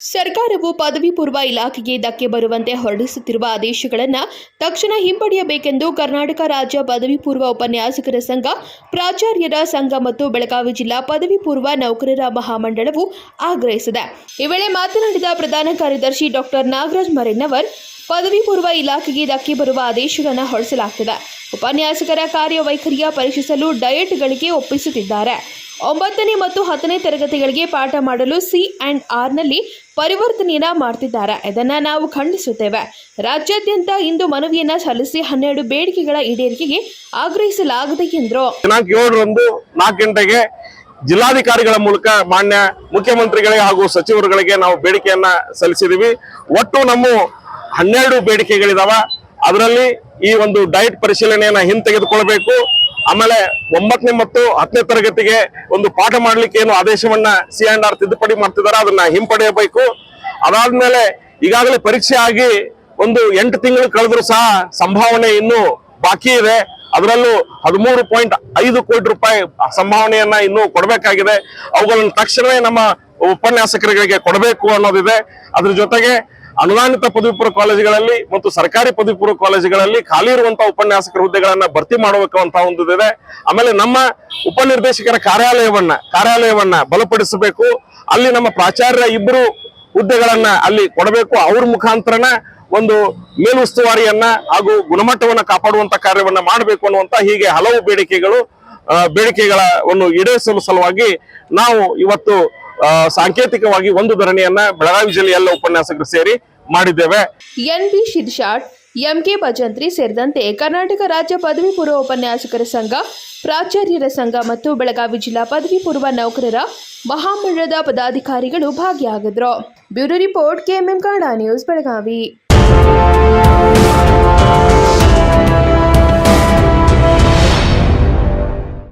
ಸರ್ಕಾರವು ಪದವಿ ಪೂರ್ವ ಇಲಾಖೆಗೆ ಧಕ್ಕೆ ಬರುವಂತೆ ಹೊರಡಿಸುತ್ತಿರುವ ಆದೇಶಗಳನ್ನು ತಕ್ಷಣ ಹಿಂಪಡೆಯಬೇಕೆಂದು ಕರ್ನಾಟಕ ರಾಜ್ಯ ಪದವಿ ಪೂರ್ವ ಉಪನ್ಯಾಸಕರ ಸಂಘ, ಪ್ರಾಚಾರ್ಯರ ಸಂಘ ಮತ್ತು ಬೆಳಗಾವಿ ಜಿಲ್ಲಾ ಪದವಿ ಪೂರ್ವ ನೌಕರರ ಮಹಾಮಂಡಳವು ಆಗ್ರಹಿಸಿದೆ. ಈ ವೇಳೆ ಮಾತನಾಡಿದ ಪ್ರಧಾನ ಕಾರ್ಯದರ್ಶಿ ಡಾಕ್ಟರ್ ನಾಗರಾಜ್ ಮರೆನ್ನವರ್ ಪದವಿ ಪೂರ್ವ ಇಲಾಖೆಗೆ ಧಕ್ಕೆ ಬರುವ ಆದೇಶಗಳನ್ನು ಹೊರಡಿಸಲಾಗುತ್ತದೆ ಉಪನ್ಯಾಸಕರ ಕಾರ್ಯವೈಖರಿಯ ಪರೀಕ್ಷಿಸಲು ಡಯಟ್ಗಳಿಗೆ ಒಪ್ಪಿಸುತ್ತಿದ್ದಾರೆ. ಒಂಬತ್ತನೇ ಮತ್ತು ಹತ್ತನೇ ತರಗತಿಗಳಿಗೆ ಪಾಠ ಮಾಡಲು ಸಿ ಅಂಡ್ ಆರ್ನಲ್ಲಿ ಪರಿವರ್ತನೆಯನ್ನ ಮಾಡ್ತಿದ್ದಾರೆ. ಇದನ್ನು ನಾವು ಖಂಡಿಸುತ್ತೇವೆ. ರಾಜ್ಯಾದ್ಯಂತ ಇಂದು ಮನವಿಯನ್ನ ಸಲ್ಲಿಸಿ ಹನ್ನೆರಡು ಬೇಡಿಕೆಗಳ ಈಡೇರಿಕೆಗೆ ಆಗ್ರಹಿಸಲಾಗಿದೆ ಎಂದರು. ದಿನಾಂಕ ಏಳರಂದು ನಾಲ್ಕು ಗಂಟೆಗೆ ಜಿಲ್ಲಾಧಿಕಾರಿಗಳ ಮೂಲಕ ಮಾನ್ಯ ಮುಖ್ಯಮಂತ್ರಿಗಳಿಗೆ ಹಾಗೂ ಸಚಿವರುಗಳಿಗೆ ನಾವು ಬೇಡಿಕೆಯನ್ನ ಸಲ್ಲಿಸಿದೀವಿ ಒಟ್ಟು ನಮ್ಮ ಹನ್ನೆರಡು ಬೇಡಿಕೆಗಳಿದಾವ. ಅದರಲ್ಲಿ ಈ ಒಂದು ಡಯಟ್ ಪರಿಶೀಲನೆಯನ್ನ ಹಿಂತೆಗೆದುಕೊಳ್ಬೇಕು. ಆಮೇಲೆ ಒಂಬತ್ತನೇ ಮತ್ತು ಹತ್ತನೇ ತರಗತಿಗೆ ಒಂದು ಪಾಠ ಮಾಡ್ಲಿಕ್ಕೆ ಏನು ಆದೇಶವನ್ನ ಸಿ ಅಂಡ್ ಆರ್ ತಿದ್ದುಪಡಿ ಮಾಡ್ತಿದ್ದಾರೆ ಅದನ್ನ ಹಿಂಪಡೆಯಬೇಕು. ಅದಾದ್ಮೇಲೆ ಈಗಾಗಲೇ ಪರೀಕ್ಷೆ ಆಗಿ ಒಂದು ಎಂಟು ತಿಂಗಳು ಕಳೆದ್ರು ಸಹ ಸಂಭಾವನೆ ಇನ್ನೂ ಬಾಕಿ ಇದೆ. ಅದರಲ್ಲೂ ಹದಿಮೂರು ಪಾಯಿಂಟ್ ಐದು ಕೋಟಿ ರೂಪಾಯಿ ಸಂಭಾವನೆಯನ್ನ ಇನ್ನೂ ಕೊಡಬೇಕಾಗಿದೆ. ಅವುಗಳನ್ನು ತಕ್ಷಣವೇ ನಮ್ಮ ಉಪನ್ಯಾಸಕರಿಗೆ ಕೊಡಬೇಕು ಅನ್ನೋದಿದೆ. ಅದ್ರ ಜೊತೆಗೆ ಅನುದಾನಿತ ಪದವಿ ಪೂರ್ವ ಕಾಲೇಜುಗಳಲ್ಲಿ ಮತ್ತು ಸರ್ಕಾರಿ ಪದವಿ ಪೂರ್ವ ಕಾಲೇಜುಗಳಲ್ಲಿ ಖಾಲಿ ಇರುವಂತಹ ಉಪನ್ಯಾಸಕರ ಹುದ್ದೆಗಳನ್ನ ಭರ್ತಿ ಮಾಡಬೇಕಂತ ಒಂದು ಇದೆ ಆಮೇಲೆ ನಮ್ಮ ಉಪನಿರ್ದೇಶಕರ ಕಾರ್ಯಾಲಯವನ್ನ ಕಾರ್ಯಾಲಯವನ್ನ ಬಲಪಡಿಸಬೇಕು. ಅಲ್ಲಿ ನಮ್ಮ ಪ್ರಾಚಾರ್ಯ ಇಬ್ಬರು ಹುದ್ದೆಗಳನ್ನ ಅಲ್ಲಿ ಕೊಡಬೇಕು. ಅವ್ರ ಮುಖಾಂತರನ ಒಂದು ಮೇಲುಸ್ತುವಾರಿಯನ್ನ ಹಾಗೂ ಗುಣಮಟ್ಟವನ್ನ ಕಾಪಾಡುವಂತ ಕಾರ್ಯವನ್ನ ಮಾಡಬೇಕು ಅನ್ನುವಂತ ಹೀಗೆ ಹಲವು ಬೇಡಿಕೆಗಳು ಬೇಡಿಕೆಗಳನ್ನು ಈಡೇರಿಸಲು ಸಲುವಾಗಿ ನಾವು ಇವತ್ತು ಸಾಂಕೇತಿಕವಾಗಿ ಒಂದು ಧರಣಿಯನ್ನ ಬೆಳಗಾವಿ ಜಿಲ್ಲೆಯ ಎಲ್ಲ ಉಪನ್ಯಾಸಕರು ಸೇರಿ ಮಾಡಿದ್ದೇವೆ. ಎನ್ಬಿ ಶಿರ್ಷಾಟ್ ಎಂಕೆ ಭಜಂತ್ರಿ ಸೇರಿದಂತೆ ಕರ್ನಾಟಕ ರಾಜ್ಯ ಪದವಿ ಪೂರ್ವ ಉಪನ್ಯಾಸಕರ ಸಂಘ, ಪ್ರಾಚಾರ್ಯರ ಸಂಘ ಮತ್ತು ಬೆಳಗಾವಿ ಜಿಲ್ಲಾ ಪದವಿ ಪೂರ್ವ ನೌಕರರ ಮಹಾಮಂಡಳದ ಪದಾಧಿಕಾರಿಗಳು ಭಾಗಿಯಾಗಿದ್ರು. Bureau report KMM Kannada news Belagavi.